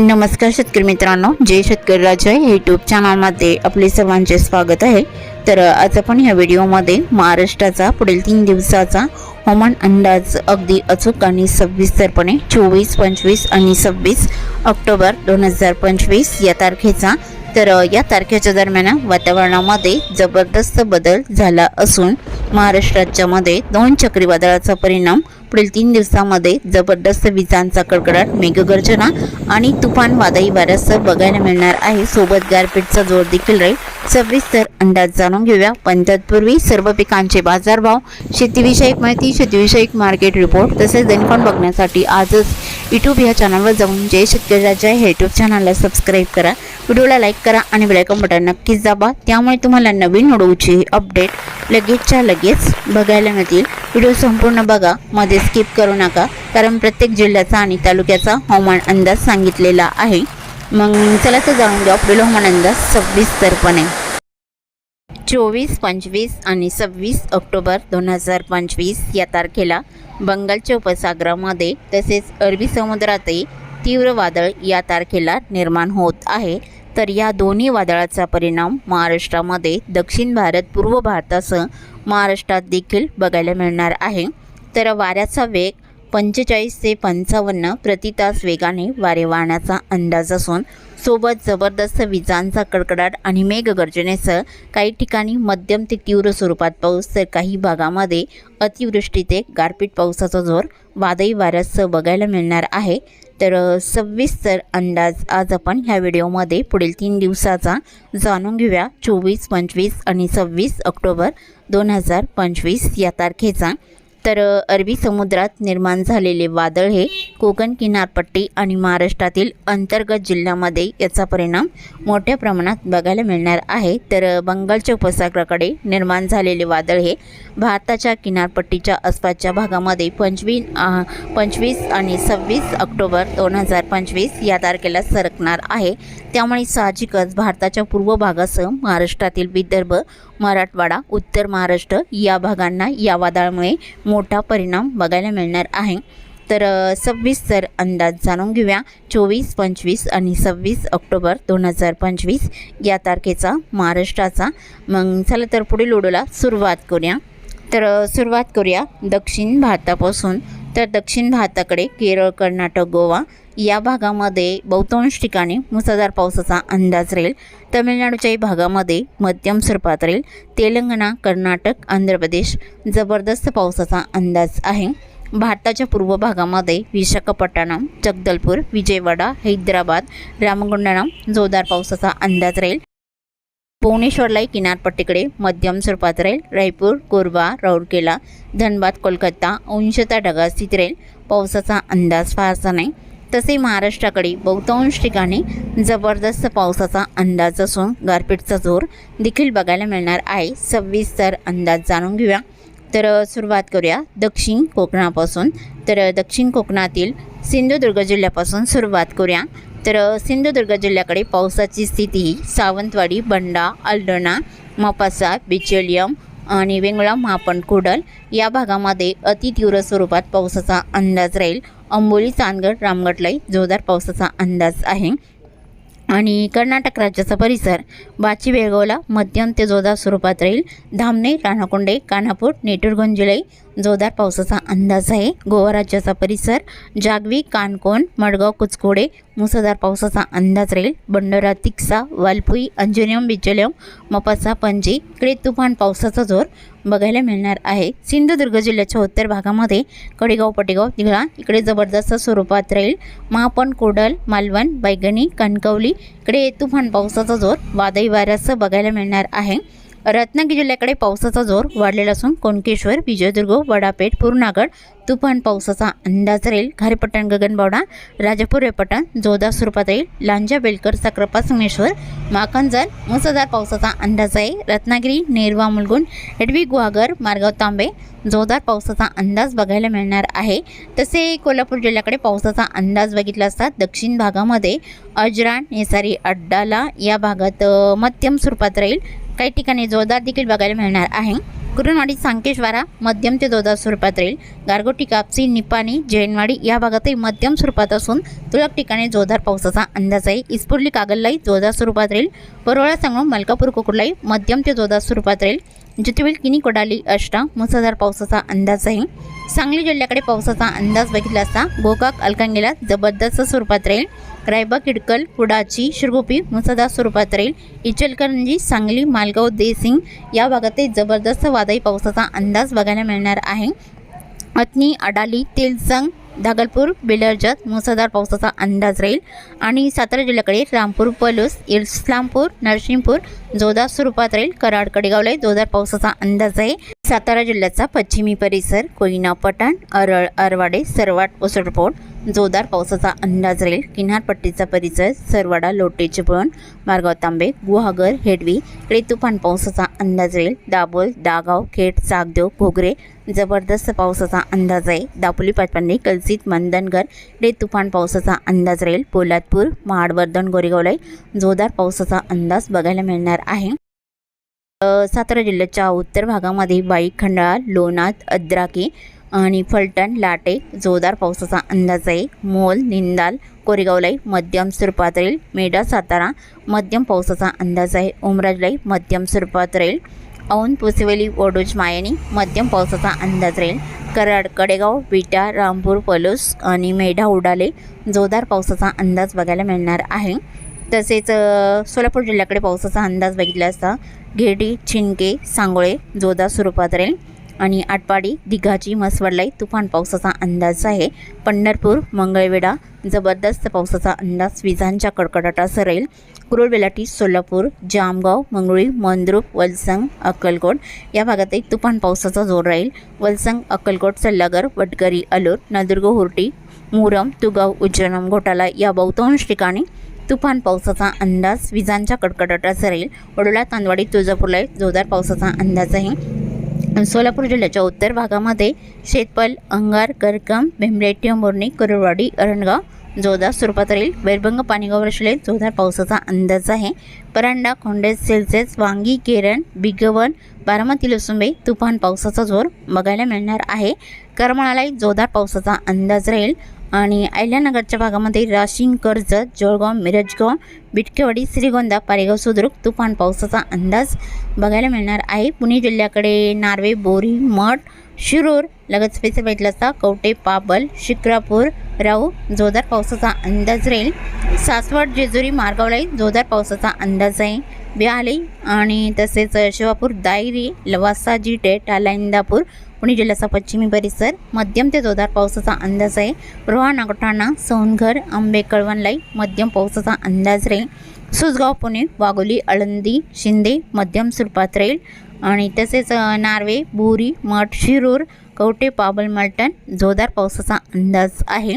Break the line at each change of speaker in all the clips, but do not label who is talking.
नमस्कार शेतकरी मित्रांनो जय शेतकरी राजा यूट्यूब चॅनलमध्ये आपले सर्वांचे स्वागत आहे. तर आज आपण ह्या व्हिडिओमध्ये महाराष्ट्राचा पुढील तीन दिवसाचा हवामान अंदाज अगदी अचूक आणि सविस्तरपणे चोवीस पंचवीस आणि सव्वीस ऑक्टोबर दोन हजार पंचवीस या तारखेचा. तर या तारखेच्या दरम्यान वातावरणामध्ये जबरदस्त बदल झाला असून महाराष्ट्राच्यामध्ये दोन चक्रीवादळाचा परिणाम पुढील तीन दिवसामध्ये जबरदस्त विजांचा कडकडाट मेघगर्जना आणि तुफान वादळी वाऱ्यासह बघायला मिळणार आहे. सोबत गारपीटचा जोर देखील राहील. सविस्तर अंदाज जाणून घेऊया. पण तत्पूर्वी सर्व पिकांचे बाजारभाव शेतीविषयक माहिती शेतीविषयक मार्केट रिपोर्ट तसेच देणखण बघण्यासाठी आजच यूट्यूब या चॅनलवर जाऊन जय शेतकऱ्याच्या जय हे यूट्यूब चॅनलला सबस्क्राईब करा. व्हिडिओला लाईक करा आणि बेलायकॉन बटन नक्कीच दाबा. त्यामुळे तुम्हाला नवीन व्हिडिओची अपडेट लगेचच्या लगेच बघायला मिळतील. व्हिडिओ संपूर्ण बघा मध्ये स्किप करू नका कारण प्रत्येक जिल्ह्याचा आणि तालुक्याचा हवामान अंदाज सांगितलेला आहे. मग चला तर जाणून घ्या पुढील हवामान अंदाज सविस्तरपणे. चोवीस पंचवीस आणि सव्वीस ऑक्टोबर दोन हजार पंचवीस या तारखेला बंगालच्या उपसागरामध्ये तसेच अरबी समुद्रातही तीव्र वादळ या तारखेला निर्माण होत आहे. तर या दोन्ही वादळाचा परिणाम महाराष्ट्रामध्ये दक्षिण भारत पूर्व भारतासह महाराष्ट्रात देखील बघायला मिळणार आहे. तर वाऱ्याचा वेग पंचेचाळीस ते पंचावन्न प्रति तास वेगाने वारे वाहण्याचा अंदाज असून सोबत जबरदस्त विजांचा कडकडाट आणि मेघगर्जनेसह काही ठिकाणी मध्यम ते तीव्र स्वरूपात पाऊस तर काही भागामध्ये अतिवृष्टी ते गारपीट पावसाचा जोर वादळी वाऱ्यासह बघायला मिळणार आहे. तर सविस्तर अंदाज आज आपण ह्या व्हिडिओमध्ये पुढील तीन दिवसाचा जाणून घेऊया. चोवीस पंचवीस आणि सव्वीस ऑक्टोबर दोन हजार पंचवीस या तारखेचा. तर अरबी समुद्रात निर्माण झालेले वादळ हे कोकण किनारपट्टी आणि महाराष्ट्रातील अंतर्गत जिल्ह्यामध्ये याचा परिणाम मोठ्या प्रमाणात बघायला मिळणार आहे. तर बंगालच्या उपसागराकडे निर्माण झालेले वादळ हे भारताच्या किनारपट्टीच्या आसपासच्या भागामध्ये पंचवीस पंचवीस आणि सव्वीस ऑक्टोबर दोन हजार पंचवीस या तारखेला सरकणार आहे. त्यामुळे साहजिकच भारताच्या पूर्व भागासह महाराष्ट्रातील विदर्भ मराठवाडा उत्तर महाराष्ट्र या भागांना या वादळामुळे मोठा परिणाम बघायला मिळणार आहे. तर सव्वीस तर अंदाज जाणून घेऊया. चोवीस पंचवीस आणि सव्वीस ऑक्टोबर दोन हजार पंचवीस या तारखेचा महाराष्ट्राचा. मग चला तर पुढील ओढूला सुरुवात करूया. तर सुरुवात करूया दक्षिण भारतापासून. तर दक्षिण भारताकडे केरळ कर्नाटक गोवा या भागामध्ये बहुतांश ठिकाणी मुसळधार पावसाचा अंदाज राहील. तमिळनाडूच्याही भागामध्ये मध्यम स्वरूपात राहील. तेलंगणा कर्नाटक आंध्र प्रदेश जबरदस्त पावसाचा अंदाज आहे. भारताच्या पूर्व भागामध्ये विशाखापट्टणम जगदलपूर विजयवाडा हैदराबाद रामगुंडणम जोरदार पावसाचा अंदाज राहील. भुवनेश्वरलाही किनारपट्टीकडे मध्यम स्वरूपात राहील रायपूर कोरबा राऊरकेला धनबाद कोलकाता अंशता ढगाळ स्थित राहील पावसाचा अंदाज फारसा नाही. तसे महाराष्ट्राकडे बहुतांश ठिकाणी जबरदस्त पावसाचा अंदाज असून गारपीटचा जोर देखील बघायला मिळणार आहे. सविस्तर अंदाज जाणून घेऊया. तर सुरुवात करूया दक्षिण कोकणापासून. तर दक्षिण कोकणातील सिंधुदुर्ग जिल्ह्यापासून सुरुवात करूया. तर सिंधुदुर्ग जिल्ह्याकडे पावसाची स्थिती ही सावंतवाडी बंडा अल्डणा मपासा बिचोलियम आणि वेंगुळा महापण कुडल या भागामध्ये अतितीव्र स्वरूपात पावसाचा अंदाज राहील. अंबोली चांदगड रामगडलाही जोरदार पावसाचा अंदाज आहे. आणि कर्नाटक राज्याचा परिसर बाची बेळगावला मध्यम ते जोरदार स्वरूपात राहील. धामणे राणाकोंडे कानापूर नेटुरगंज जोरदार पावसाचा अंदाज आहे. गोवा राज्याचा परिसर जागवी कानकोण मडगाव कुचकोडे मुसळधार पावसाचा अंदाज राहील. बंडोरा तिक्सा वालपुई अंजनियम बिचलम मपासा पणजी इकडे तुफान पावसाचा जोर बघायला मिळणार आहे. सिंधुदुर्ग जिल्ह्याच्या उत्तर भागामध्ये कडेगाव पटेगाव तिघळा इकडे जबरदस्त स्वरूपात राहील. महापण कोडल मालवण बैगणी कणकवली इकडे तुफान पावसाचा जोर वादळी वाऱ्यासह बघायला मिळणार आहे. रत्नागिरी जिल्ह्याकडे पावसाचा जोर वाढलेला असून कोणकेश्वर विजयदुर्ग वडापेठ पूर्णागड तुफान पावसाचा अंदाज राहील. खारेपट्टण गगनबावडा राजापूर रेपटण जोरदार स्वरूपात राहील लांजा बेलकर साक्रपा संगमेश्वर माखंजल मुसळधार पावसाचा अंदाज आहे. रत्नागिरी नेरवा मुलगुण हेडवी गुहागर मारगाव तांबे जोरदार पावसाचा अंदाज बघायला मिळणार आहे. तसे कोल्हापूर जिल्ह्याकडे पावसाचा अंदाज बघितला असता दक्षिण भागामध्ये अजरा नेसारी अड्डाला या भागात मध्यम स्वरूपात राहील. काही ठिकाणी जोरदार देखील बघायला मिळणार आहे. कुरणवाडी सांकेश्वारा मध्यम ते जोरदार स्वरूपात राहील. गारगोटी कापसी निपाणी जैनवाडी या भागातही मध्यम स्वरूपात असून तुरळक ठिकाणी जोरदार पावसाचा अंदाज आहे. इस्पुर्ली कागललाही जोरदार स्वरूपात राहील. परोळा सांगून मलकापूर कुकुडलाही मध्यम ते जोरदार स्वरूपात राहील. जितेवेल किनी कोडाली अष्टा मुसळधार पावसाचा अंदाज आहे. सांगली जिल्ह्याकडे पावसाचा अंदाज बघितला असता गोकाक अलकांगेला जबरदस्त स्वरूपात राहील. रायबा किडकल कुडाची शिरगोपी मुसळधार स्वरूपात राहील इचलकरंजी सांगली मालगाव देसिंग या भागातही जबरदस्त वादळी पावसाचा अंदाज बघायला मिळणार आहे. अतनी अडाली तेलसंग धागलपूर बेलरजत मुसळधार पावसाचा अंदाज राहील. आणि सातारा जिल्ह्याकडे रामपूर पलूस इस्लामपूर नरसिंहपूर जोरदार स्वरूपात राहील. कराड कडेगावला जोरदार पावसाचा अंदाज आहे. सातारा जिल्ह्याचा पश्चिमी परिसर कोयना पठाण अरळ अरवाडे सरवाट ओसडपोट जोरदार पावसाचा अंदाज राहील. किनारपट्टीचा परिसर सरवाडा लोटे चिपळण मारगाव तांबे गुहागर हेडवी इकडे तुफान पावसाचा अंदाज राहील. दाभोल दागाव खेड सागदेव घोगरे जबरदस्त पावसाचा अंदाज आहे. दापोली पाटपांडे कलसित मंदनगर इकडे तुफान पावसाचा अंदाज राहील. पोलादपूर महाडवर्धन गोरेगावलाई जोरदार पावसाचा अंदाज बघायला मिळणार आहे. सातारा जिल्ह्याच्या उत्तर भागामध्ये बाईक खंडाळा लोणाद अद्राकी आणि फलटण लाटे जोरदार पावसाचा अंदाज आहे. मोल निंदाल कोरेगावलाई मध्यम स्वरूपात राहील मेढा सातारा मध्यम पावसाचा अंदाज आहे. उमराजलाई मध्यम स्वरूपात राहील औंध पुसेवेली वडोज मायानी मध्यम पावसाचा अंदाज राहील. कराड कडेगाव विटा रामपूर पलूस आणि मेढा उडाले जोरदार पावसाचा अंदाज बघायला मिळणार आहे. तसेच सोलापूर जिल्ह्याकडे पावसाचा अंदाज बघितला असता घेडी छिनके सांगोळे जोरदार स्वरूपात राहील. आणि आटपाडी दिघाची मसवडलाई तुफान पावसाचा अंदाज आहे. पंढरपूर मंगळवेढा जबरदस्त पावसाचा अंदाज विजांच्या कडकडाटासह राहील. कुरुळ बेलाटी सोलापूर जामगाव मंगळुळी मंद्रुप वलसंग अक्कलकोट या भागातही तुफान पावसाचा जोर राहील. वलसंग अक्कलकोट सल्लागर वटकरी अलूर नदुर्ग हुर्टी मुरम तुगाव उज्जैनम घोटाला या बहुतांश ठिकाणी तुफान पावसाचा अंदाज विजांच्या कडकडाटासह राहील. वडोला तांदवाडी तुळजापूरला जोरदार पावसाचा अंदाज आहे. सोलापूर जिल्ह्याच्या उत्तर भागामध्ये शेतपल अंगार करकम भेंबलेटी मोरणी करुरवाडी अरणगाव जोरदार स्वरूपात राहील. वैरभंग पाणीगाव रशिले जोरदार पावसाचा अंदाज आहे. परांडा खोंडे सेल्सेस वांगी केरण बिगवन बारामती लसुंबे तुफान पावसाचा जोर बघायला मिळणार आहे. करमाळालाही जोरदार पावसाचा अंदाज राहील. आणि अहिल्यानगरच्या भागामध्ये राशिंग कर्जत जळगाव मिरजगाव बिटकेवाडी श्रीगोंदा पारेगाव सुद्रुक तुफान पावसाचा अंदाज बघायला मिळणार आहे. पुणे जिल्ह्याकडे नार्वे बोरी मठ शिरूर लगत स्पेशल भेटला असता कवटे पाबल शिक्रापूर राऊ जोरदार पावसाचा अंदाज राहील. सासवड जेजुरी मार्गावलाही जोरदार पावसाचा अंदाज आहे. बिहाली आणि तसेच शिवापूर दायरी लवासा जिटे टाला इंदापूर पुणे जिल्ह्याचा पश्चिमी परिसर मध्यम ते जोरदार पावसाचा अंदाज आहे. रोहा नागोठाणा सोनघर आंबे कळवणलाई मध्यम पावसाचा अंदाज राहील. सुसगाव पुणे वाघोली आळंदी शिंदे मध्यम स्वरूपात राहील. आणि तसेच नार्वे बोरी मठ शिरूर कवटे पाबल मलटण जोरदार पावसाचा अंदाज आहे.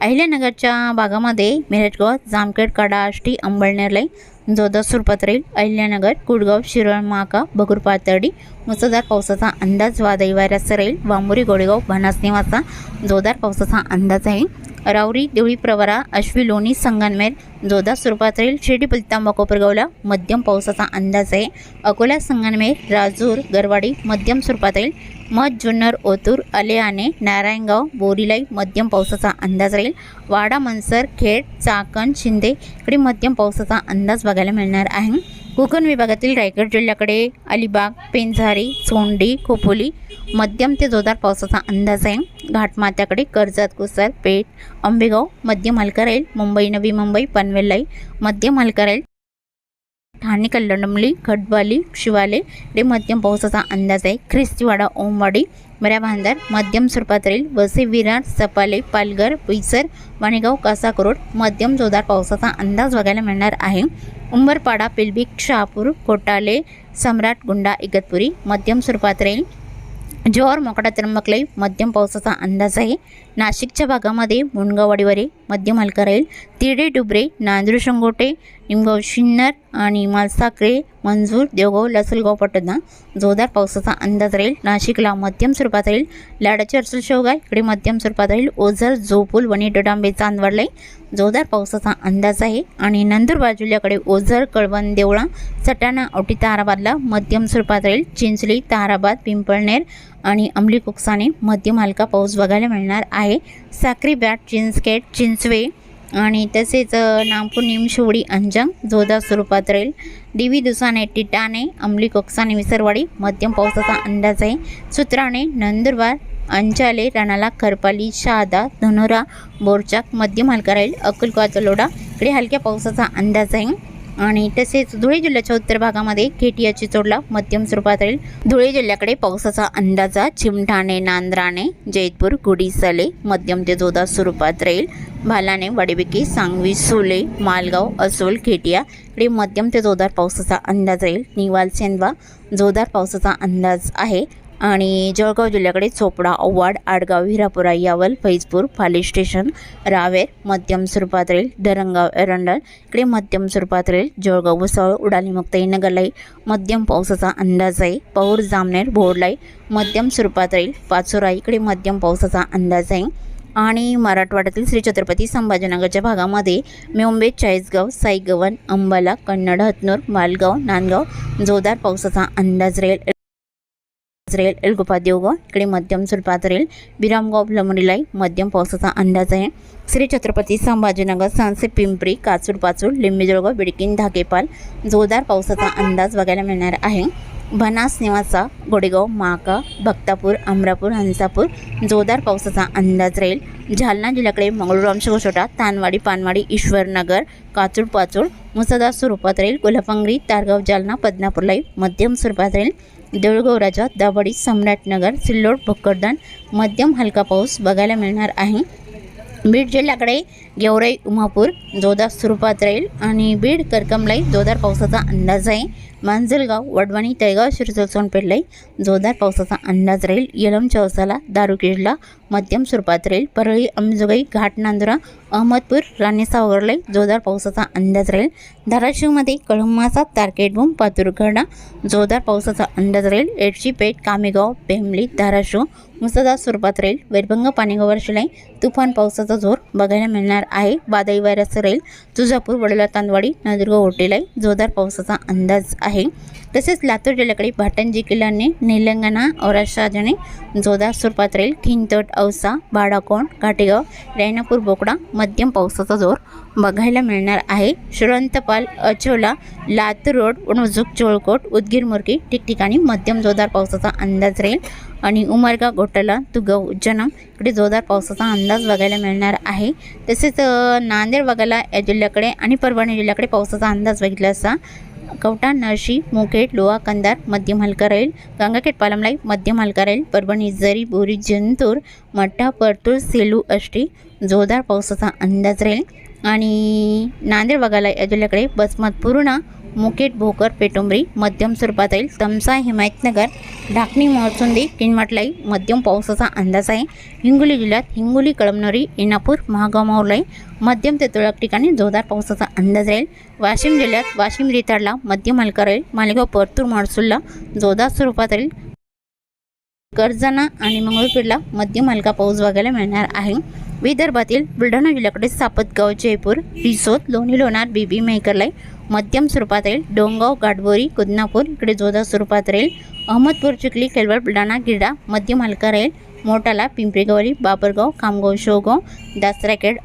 अहिल्यानगरच्या भागामध्ये मिरजगाव जामखेड कडा आष्टी अंबळनेरलाई जोरदार पत्रेल राहील. अहिल्यानगर कुडगाव शिरोळ माका पातर्डी मुसळधार पावसाचा अंदाज वादळी वाऱ्याचा राहील. वांबुरी गोडेगाव बनास निवासा जोरदार पावसाचा अंदाज आहे. रावरी देवळी प्रवरा अश्वी लोणी संगनमेर जोधा स्वरूपात राहील शिर्डी पलितांबा कोपरगावला मध्यम पावसाचा अंदाज आहे. अकोला संगनमेर राजूर गरवाडी मध्यम स्वरूपात राहील मध जुन्नर ओतूर अलेआने नारायणगाव बोरीलाई मध्यम पावसाचा अंदाज राहील. वाडा मनसर खेड चाकण शिंदे इकडे मध्यम पावसाचा अंदाज बघायला मिळणार आहे. कोकण विभागातील रायगड जिल्ह्याकडे अलिबाग पेंझारी सोंडी खोपोली मध्यम ते जोरदार पावसाचा अंदाज आहे. घाटमात्याकडे कर्जत कुसर पेठ आंबेगाव मध्यम हलका राहील. मुंबई नवी मुंबई पनवेललाई मध्यम हलका राहील. ठाणे कल्लडमली खडबाली शिवाले हे मध्यम पावसाचा अंदाज आहे. ख्रिस्तीवाडा ओमवाडी मऱ्या भांदार मध्यम स्वरूपात राहील. वसे विरार सपाले पालघर पैसर वाणेगाव कासाकरोड मध्यम जोरदार पावसाचा अंदाज बघायला मिळणार आहे. उंबरपाडा पिलबिक शहापूर कोटाले सम्राट गुंडा इगतपुरी मध्यम स्वरूपात राहील जोर मोकडा त्र्यंबकलाई मध्यम पावसाचा अंदाज आहे नाशिकच्या भागामध्ये मुनगावाडीवरे मध्यम हलका राहील तिरडे डुबरे नांदूर शंगोटे निमगाव शिन्नर आणि मालसाकळे मंजूर देवगाव लासलगाव पटना. जोरदार पावसाचा अंदाज राहील. नाशिकला मध्यम स्वरूपात राहील. लाडाचे अर्सल शेवगाव इकडे मध्यम स्वरूपात राहील. ओझर जोपूल वणी डडांबे चांदवडलाई जोरदार पावसाचा अंदाज आहे. आणि नंदुरबार जिल्ह्याकडे ओझर कळवण देवळा सटाणा औटी ताराबादला मध्यम स्वरूपात राहील. चिंचली ताराबाद पिंपळनेर आणि अंमली कुकसाने मध्यम हलका पाऊस बघायला मिळणार आहे. साक्री बॅट चिंचकेट चिंचवे आणि तसेच नामपूर निमशिवडी अंजंग जोधा स्वरूपात राहील. दिवी दुसाने टिटाणे अंमली कोकसाने विसरवाडी मध्यम पावसाचा अंदाज आहे. सुत्राणे नंदुरबार अंचाले राणाला खरपाली शहादा धनोरा बोरचाक मध्यम हलका राहील. अक्कलकोवाचा लोडा इकडे हलक्या पावसाचा अंदाज आहे. आणि तसेच धुळे जिल्ह्याच्या उत्तर भागामध्ये खेटियाची चोडला मध्यम स्वरूपात राहील. धुळे जिल्ह्याकडे पावसाचा अंदाजा चिमठाणे नांद्राणे जैतपूर गुडीसले मध्यम ते जोरदार स्वरूपात राहील. भालाने वाडेबिकी सांगवी सोले मालगाव असोल खेटिया इकडे मध्यम ते जोरदार पावसाचा अंदाज राहील. निवाल सेंदवा जोरदार पावसाचा अंदाज आहे. आणि जळगाव जिल्ह्याकडे चोपडा औवाड आडगाव हिरापुरा यावल फैजपूर फाली स्टेशन रावेर मध्यम स्वरूपात राहील दरंगाव एरंडल इकडे मध्यम स्वरूपात राहील जळगाव भुसावळ उडालीमुक्ताई नगरलाई मध्यम पावसाचा अंदाज आहे पौर जामनेर भोरलाई मध्यम स्वरूपात राहील पाचोरा इकडे मध्यम पावसाचा अंदाज आहे आणि मराठवाड्यातील श्री छत्रपती संभाजीनगरच्या भागामध्ये मुंबई चाळीसगाव साईगवन अंबाला कन्नड हतनूर मालगाव नांदगाव जोरदार पावसाचा अंदाज राहील. राहील एलगोपा देवगाव इकडे मध्यम स्वरूपात राहील विरामगाव लमडीलाई मध्यम पावसाचा अंदाज आहे. श्री छत्रपती संभाजीनगर सांसे पिंपरी काचूर पाचूर लिंबी बिडकीन धाकेपाल जोरदार पावसाचा अंदाज बघायला मिळणार आहे. बनास निवासा गोडेगाव माका भक्तापूर अमरापूर हंसापूर जोरदार पावसाचा अंदाज राहील. जालना जिल्ह्याकडे मंगळूर अंशगोशोटा तानवाडी पानवाडी ईश्वरनगर काचूड पाचूड मुसळधार स्वरूपात राहील. कोल्हापंगरी तारगाव जालना बदनापूरलाई मध्यम स्वरूपात राहील. देऊळगाव राजा दाभाडी सम्राटनगर सिल्लोड भोकरदन मध्यम हलका पाऊस बघायला मिळणार आहे. बीड जिल्ह्याकडे गेवराई उमापूर जोरदार स्वरूपात राहील आणि बीड करकमलाई जोरदार पावसाचा अंदाज आहे. मांजलगाव वडवाणी तळगाव शिरसोल सोनपेठलाई जोरदार पावसाचा अंदाज राहील. यलम चौसाला दारुकेडला मध्यम स्वरूपात राहील परळी अंबजोगाई घाट नांदुरा अहमदपूर राणेसावरलाई जोरदार पावसाचा अंदाज राहील. धाराशिवमध्ये कळंबाचा तारकेटबूम पातुरगडा जोरदार पावसाचा अंदाज राहील. एडशी पेठ कामेगाव बेमली धाराशिव मुसळधार स्वरूपात राहील वैरभंग पाणीगावर शिलाई तुफान पावसाचा जोर बघायला मिळणार आहे. वादळी वाऱ्याचं राहील तुळजापूर वडोला तांदवाडी नंदुरगाव होटेलाई जोरदार पावसाचा अंदाज आहे. तसेच लातूर जिल्ह्याकडे भाटंजी किल्ल्याने निलंगणा औराशाजने जोरदार स्वरूपात राहील. ठिंतट औसा बाडाकोण घाटेगाव रायनापूर बोकडा मध्यम पावसाचा जोर बघायला मिळणार आहे. श्रीवंतपाल अचोला लातूर रोड उणजुक चोळकोट उदगीर मुरकी ठिकठिकाणी मध्यम जोरदार पावसाचा अंदाज राहील. आणि उमरगा घोटाला तुगव जनम. इकडे जोरदार पावसाचा अंदाज बघायला मिळणार आहे. तसेच नांदेड बघायला या जिल्ह्याकडे आणि परभणी जिल्ह्याकडे पावसाचा अंदाज बघितला असता कवटा नरशी मुखेड लोहा कंदार मध्यम हलका राहील. गंगाखेड पालमलाई मध्यम हलका राहील. परभणी जरी बोरी जंतूर मठ्ठा परतूर सेलू अष्टी जोरदार पावसाचा अंदाज राहील. आणि नांदेड बघायला या जिल्ह्याकडे बसमत पूर्णा मुकेट भोकर पेटुंबरी मध्यम स्वरूपात राहील तमसा हिमायतनगर ढाकणी मोहसुंदी किनमटलाई मध्यम पावसाचा अंदाज आहे. हिंगोली जिल्ह्यात हिंगोली कळमनोरी इनापूर महागाव मावलाई मध्यम ते तुरळक ठिकाणी जोरदार पावसाचा अंदाज राहील. वाशिम जिल्ह्यात वाशिम रिताडला मध्यम हलका राहील. मालेगाव परतूर महसूलला जोरदार स्वरूपात राहील. कर्जना आणि मंगळपीरला मध्यम हलका पाऊस बघायला मिळणार आहे. विदर्भातील बुलढाणा जिल्ह्याकडे सापतगाव जयपूर रिसोद लोणी लोणार बीबी मेहकरलाई मध्यम स्वरूपात राहील. डोंगाव गाडबोरी कुदनापूर इकडे जोरदार स्वरूपात राहील. अहमदपूर चिखली केलवड बुलढाणा गिरडा मध्यम हलका राहील. मोटाला पिंपरीगवरी बाबरगाव खामगाव शेवगाव दासराखेड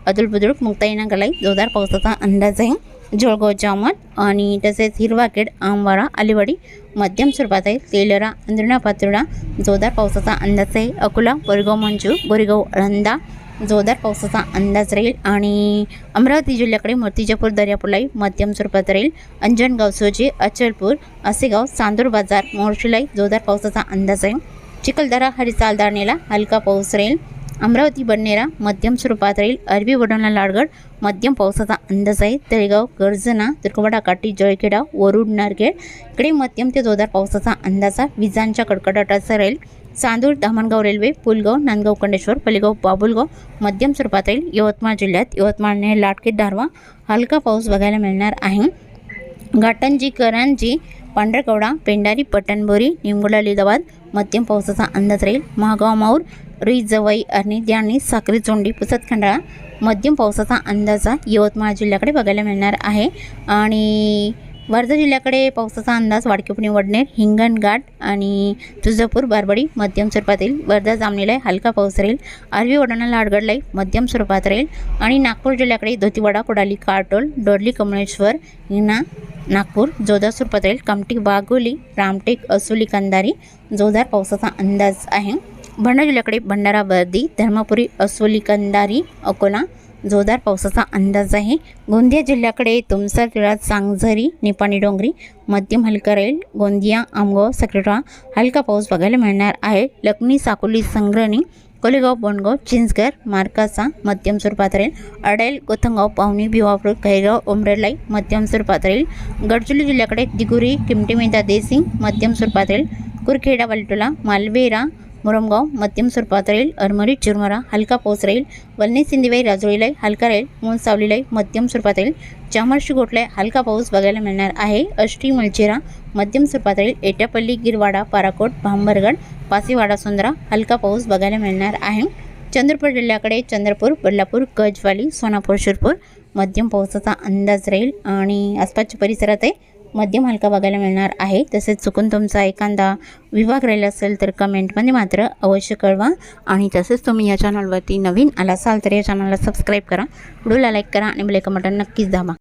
मुक्ताईना गलाई जोरदार पावसाचा अंदाज आहे. जळगाव जामत आणि तसेच हिरवाखेड आंबारा अलिवाडी मध्यम स्वरूपात आहे. तेलरा अंद्रणा पातुर्डा जोरदार पावसाचा अंदाज आहे. अकोला बोरगाव मंजू बोरेगाव अळंदा जोरदार पावसाचा अंदाज राहील आणि अमरावती जिल्ह्याकडे मूर्तिजापूर दर्यापूरलाई मध्यम स्वरूपात राहील. अंजनगाव सोजी अचलपूर असे गाव चांदूर बाजार मोर्शीलाई जोरदार पावसाचा अंदाज आहे चिखलदरा हरिचालदारणेला हलका पाऊस राहील. अमरावती बडनेरा मध्यम स्वरूपात राहील. अरबी वडोणा लाडगड मध्यम पावसाचा अंदाज आहे. तळेगाव गर्जना दुर्गवाडा काठी जळखेडा वरुड नारखेड इकडे मध्यम ते जोरदार पावसाचा अंदाजा विजांच्या कडकडाटाचा राहील. चांदूर धामणगाव रेल्वे पुलगाव नांदगाव कंडेश्वर पलीगाव बाबुलगाव मध्यम स्वरूपात राहील यवतमाळ जिल्ह्यात यवतमाळने लाटके दारवा हलका पाऊस बघायला मिळणार आहे. घाटंजी करंजी पांढरकवडा पेंडारी पटणबोरी निमगोला लिदाबाद मध्यम पावसाचा अंदाज राहील. महागाव माऊर रुई जवई अर्णी द्याणी साखरी चोंडी पुसत खंडाळा मध्यम पावसाचा अंदाज यवतमाळ जिल्ह्याकडे बघायला मिळणार आहे. आणि वर्धा जिल्ह्याकडे पावसाचा अंदाज वाडकेपुणे वडनेर हिंगणघाट आणि तुळजापूर बारबडी मध्यम स्वरूपात येईल. वर्धा जामनेला हलका पाऊस राहील. आरवी वडाणा आडगडलाई मध्यम स्वरूपात राहील. आणि नागपूर जिल्ह्याकडे धोतीवाडा कोडाली काटोल डोरली कमळेश्वर हिना नागपूर जोरदार स्वरूपात राहील. कामटी वाघोली रामटेक असोली कंदारी जोरदार पावसाचा अंदाज आहे. भंडारा जिल्ह्याकडे भंडारा वर्दी धर्मपुरी असोली कंदारी अकोला जोरदार पावसाचा अंदाज आहे. गोंदिया जिल्ह्याकडे तुमसर तिळा सांगझरी निपाणी डोंगरी मध्यम हलका राहील गोंदिया आमगाव सकरेटा हलका पाऊस बघायला मिळणार आहे. लखनी साकोली संग्रहणी कोलेगाव बोंडगाव चिंचगर मार्काचा मध्यम स्वरूपात राहील अडेल गोथंगाव पाहुणी भिवापूर कैगाव उमरेलाई मध्यम स्वरूपात राहील गडचिरोली जिल्ह्याकडे दिगुरी किमटेमेदा देसिंग मध्यम स्वरूपात राहील कुरखेडा वलटोला मालवेरा मुरमगाव मध्यम स्वरूपात राहील अरमरी चिरमरा हलका पाऊस राहील वलने सिंदिवाई राजोळीलाई हलका राहील मूळ सावलीलाई मध्यम स्वरूपात राहील चामर्शी गोटलाई हलका पाऊस बघायला मिळणार आहे अष्टी मलचेरा मध्यम स्वरूपात राहील एटापल्ली गिरवाडा पाराकोट भांबरगड पासीवाडा सुंदरा हलका पाऊस बघायला मिळणार आहे चंद्रपूर जिल्ह्याकडे चंद्रपूर बदलापूर गजवाली सोनापूर शिरपूर मध्यम पावसाचा अंदाज राहील आणि आसपासच्या परिसरात आहे मध्यम हलका बघायला मिळणार आहे. तसेच चुकून तुमचा एखादा विभाग राहिला असेल तर कमेंटमध्ये मात्र अवश्य कळवा. आणि तसेच तुम्ही या चॅनलवरती नवीन आला असाल तर या चॅनलला सबस्क्राईब करा. व्हिडिओला लाईक करा आणि बेल बटन नक्कीच दाबा.